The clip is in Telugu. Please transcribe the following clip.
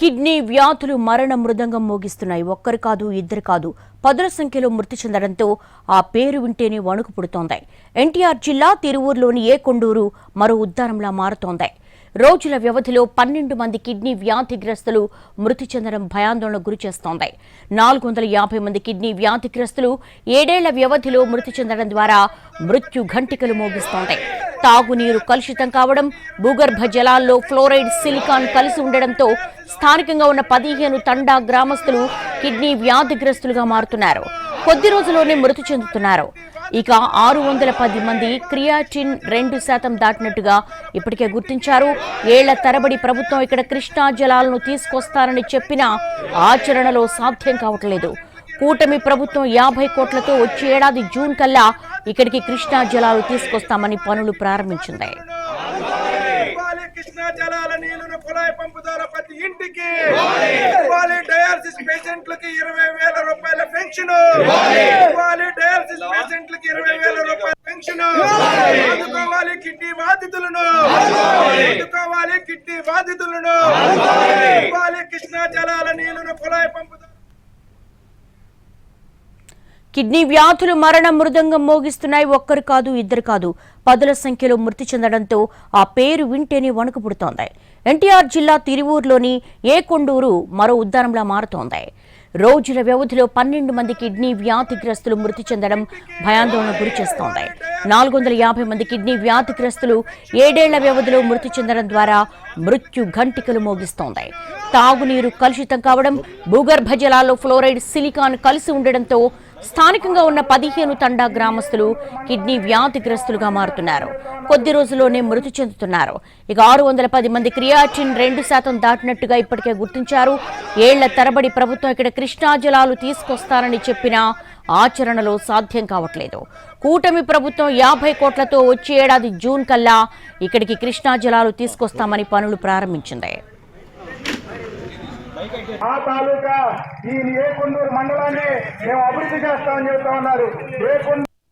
కిడ్నీ వ్యాధులు మరణ మృదంగం మోగిస్తున్నాయి. ఒక్కరు కాదు ఇద్దరు కాదు. పదుల సంఖ్యలో మృతి చెందడంతో ఆ పేరు వింటేనే వణుకు పుడుతోంది. ఎన్టీఆర్ జిల్లా తిరువూరులోని ఏ కొండూరు మరో ఉద్దారంలా మారుతోంది. రోజుల వ్యవధిలో పన్నెండు మంది కిడ్నీ వ్యాధిగ్రస్తులు మృతి చెందడం భయాందోళనకు గురి చేస్తోంది. నాలుగు వందల యాభై మంది కిడ్నీ వ్యాధిగ్రస్తులు ఏడేళ్ళ వ్యవధిలో మృతి చెందడం ద్వారా మృత్యు ఘంటికలు మోగిస్తోంది. తాగునీరు కలుషితం కావడం భూగర్భ జలాల్లో ఫ్లోరైడ్ సిలికాన్ కలిసి ఉండడంతో స్థానికంగా ఉన్న పదిహేను తండా గ్రామస్తులు కిడ్నీ వ్యాధిగ్రస్తులుగా మారుతున్నారు. కొద్ది రోజుల్లోనే మృతి చెందుతున్నారు. ఇక ఆరు వందల పది మంది క్రియాటిన్ రెండు శాతం దాటినట్టుగా ఇప్పటికే గుర్తించారు. ఏళ్ళ తరబడి ప్రభుత్వం ఇక్కడ కృష్ణా జలాలను తీసుకొస్తారని చెప్పినా ఆచరణలో సాధ్యం కావట్లేదు. కూటమి ప్రభుత్వం యాభై కోట్లతో వచ్చే ఏడాది జూన్ కల్లా ఇక్కడికి కృష్ణా జలాలు తీసుకొస్తామని పనులు ప్రారంభించింది. ఇవ్వాలి కృష్ణా జలాల నీళ్ళను కుళాయి పంపుతారు ద్వారా ప్రతి ఇంటికి ఇవ్వాలి డయాలసిస్ పేషెంట్లకి ఇరవై వేల రూపాయల పెన్షన్. ఇవ్వాలి డయాలసిస్ పేషెంట్లకి ఇరవై వేల రూపాయల పెన్షన్. ఆదుకోవాలి కిడ్నీ బాధితులను. ఆదుకోవాలి కిడ్నీ బాధితులను. ఇవ్వాలి కృష్ణా జలాల నీళ్ళను కుళాయి పంపుతారు కిడ్నీ వ్యాధులు మరణ మృదంగం మోగిస్తున్నాయి. ఒక్కరు కాదు ఇద్దరు కాదు. పదుల సంఖ్యలో మృతి చెందడంతో ఆ పేరు వింటేనే వణుకు పుడుతోంది ఎన్టీఆర్ జిల్లా తిరువూరులోని ఏ కొండూరు మరో ఉద్దానంలా మారుతోంది. రోజుల వ్యవధిలో పన్నెండు మంది కిడ్నీ వ్యాధిగ్రస్తులు మృతి చెందడం భయాందోళన గురి చేస్తోంది. నాలుగు వందల యాభై మంది కిడ్నీ వ్యాధిగ్రస్తులు ఏడేళ్ళ వ్యవధిలో మృతి చెందడం ద్వారా మృత్యు ఘంటికలు మోగిస్తోంది. తాగునీరు కలుషితం కావడం భూగర్భ జలాల్లో ఫ్లోరైడ్ సిలికాన్ కలిసి ఉండడంతో స్థానికంగా ఉన్న పదిహేను తండా గ్రామస్తులు కిడ్నీ వ్యాధిగ్రస్తులుగా మారుతున్నారు. కొద్ది రోజుల్లోనే మృతి చెందుతున్నారు. ఇక ఆరు వందల పది మంది క్రియాటిన్ రెండు శాతం దాటినట్టుగా ఇప్పటికే గుర్తించారు. ఏళ్ళ తరబడి ప్రభుత్వం ఇక్కడ కృష్ణా జలాలు తీసుకొస్తారని చెప్పినా ఆచరణలో సాధ్యం కావట్లేదు. కూటమి ప్రభుత్వం యాభై కోట్లతో వచ్చే ఏడాది జూన్ కల్లా ఇక్కడికి కృష్ణా జలాలు తీసుకొస్తామని పనులు ప్రారంభించింది. ఆ తాలూకా ఈ కొందూరు మండలాన్ని మేము అభివృద్ధి చేస్తామని చెప్తా ఉన్నారు. ఏ